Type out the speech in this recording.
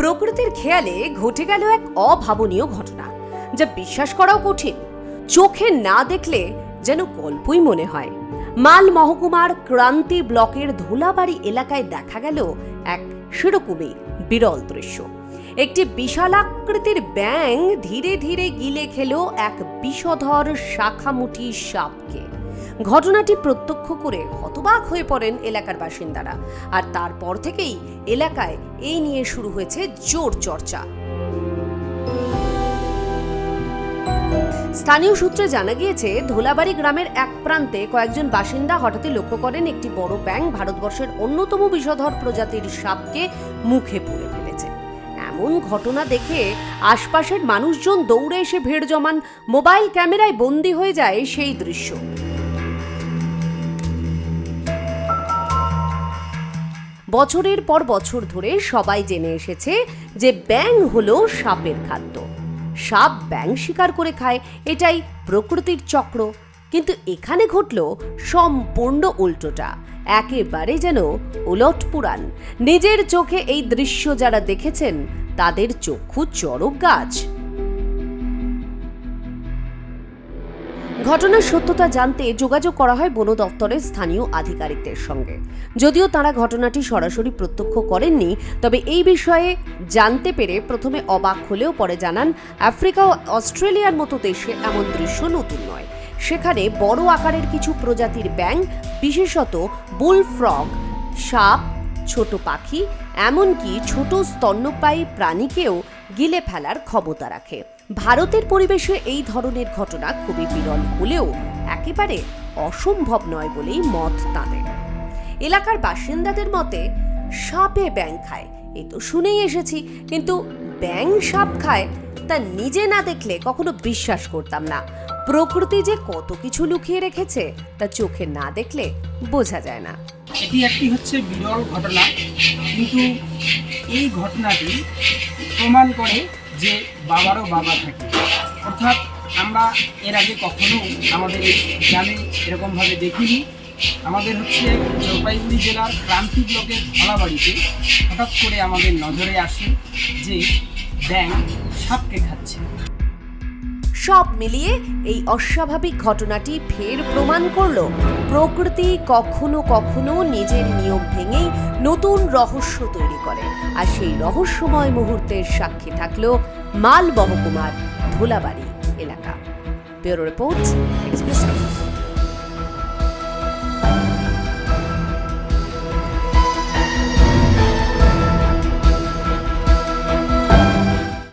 প্রকৃতির খেয়ালে ঘটে গেল এক অভাবনীয় ঘটনা, যা বিশ্বাস করাও কঠিন। চোখে না দেখলে যেন গল্পই মনে হয়। মাল মহকুমার ক্রান্তি ব্লকের ধুলাবাড়ি এলাকায় দেখা গেল এক সেরকমই বিরল দৃশ্য। একটি বিশালাকৃতির ব্যাং ধীরে ধীরে গিলে খেল এক বিষধর শাখামুঠি সাপকে। ঘটনাটি প্রত্যক্ষ করে হতবাক হয়ে পড়েন এলাকার বাসিন্দারা। আর তারপর থেকেই এলাকায় এই নিয়ে শুরু হয়েছে জোর চর্চা। স্থানীয় সূত্রে জানা গিয়েছে, ধোলাবাড়ি গ্রামের এক প্রান্তে কয়েকজন বাসিন্দা হঠাৎই লক্ষ্য করেন একটি বড় ব্যাং ভারতবর্ষের অন্যতম বিষধর প্রজাতির সাপকে মুখে পুরে ফেলেছে। এমন ঘটনা দেখে আশপাশের মানুষজন দৌড়ে এসে ভিড় জমান মোবাইল ক্যামেরায় বন্দী হয়ে যায় সেই দৃশ্য। বছরের পর বছর ধরে সবাই জেনে এসেছে যে ব্যাং হলো সাপের খাদ্য। সাপ ব্যাং শিকার করে খায়, এটাই প্রকৃতির চক্র। কিন্তু এখানে ঘটল সম্পূর্ণ উল্টোটা। একেবারে যেন উলট পুরাণ। নিজের চোখে এই দৃশ্য যারা দেখেছেন, তাদের চক্ষু চরক গাছ। ঘটনার সত্যতা জানতে যোগাযোগ করা হয় বন দপ্তরের স্থানীয় আধিকারিকদের সঙ্গে। যদিও তারা ঘটনাটি সরাসরি প্রত্যক্ষ করেননি, তবে এই বিষয়ে জানতে পেরে প্রথমে অবাক হলেও পরে জানান, আফ্রিকা ও অস্ট্রেলিয়ার মতো দেশে এমন দৃশ্য নতুন নয়। সেখানে বড় আকারের কিছু প্রজাতির ব্যাং বিশেষত বুল ফ্রগ সাপ, ছোট পাখি, এমনকি ছোট স্তন্যপায়ী প্রাণীকেও গিলে ফেলার ক্ষমতা রাখে। ভারতের পরিবেশে এই ধরনের ঘটনা খুবই বিরল হলেও একেবারে অসম্ভব নয় বলেই মত তাদের। এলাকার বাসিন্দাদের মতে, সাপে ব্যাং খায়। এ তো শুনেই এসেছি, কিন্তু ব্যাং সাপ খায় তা নিজে না দেখলে কখনো বিশ্বাস করতাম না। প্রকৃতি যে কত কিছু লুকিয়ে রেখেছে তা চোখে না দেখলে বোঝা যায় না। এটি একটি হচ্ছে বিরল ঘটনা, কিন্তু এই ঘটনাটি প্রমাণ করে যে বাবারও বাবা থাকে। অর্থাৎ আমরা এর আগে কখনো আমাদের গ্রামে এরকমভাবে দেখিনি। আমাদের হচ্ছে জলপাইগুড়ি জেলার ক্রান্তি ব্লকের ধলাবাড়িতে হঠাৎ করে আমাদের নজরে আসে যে ব্যাংক সাপকে খাচ্ছে। সব মিলিয়ে এই অস্বাভাবিক ঘটনাটি ফের প্রমাণ করল। প্রকৃতি কখনো কখনো নিজের নিয়ম ভেঙেই নতুন রহস্য তৈরি করে। আর সেই রহস্যময় মুহূর্তের সাক্ষী থাকল মাল মহকুমার ধোলাবাড়ি এলাকা। Bureau report express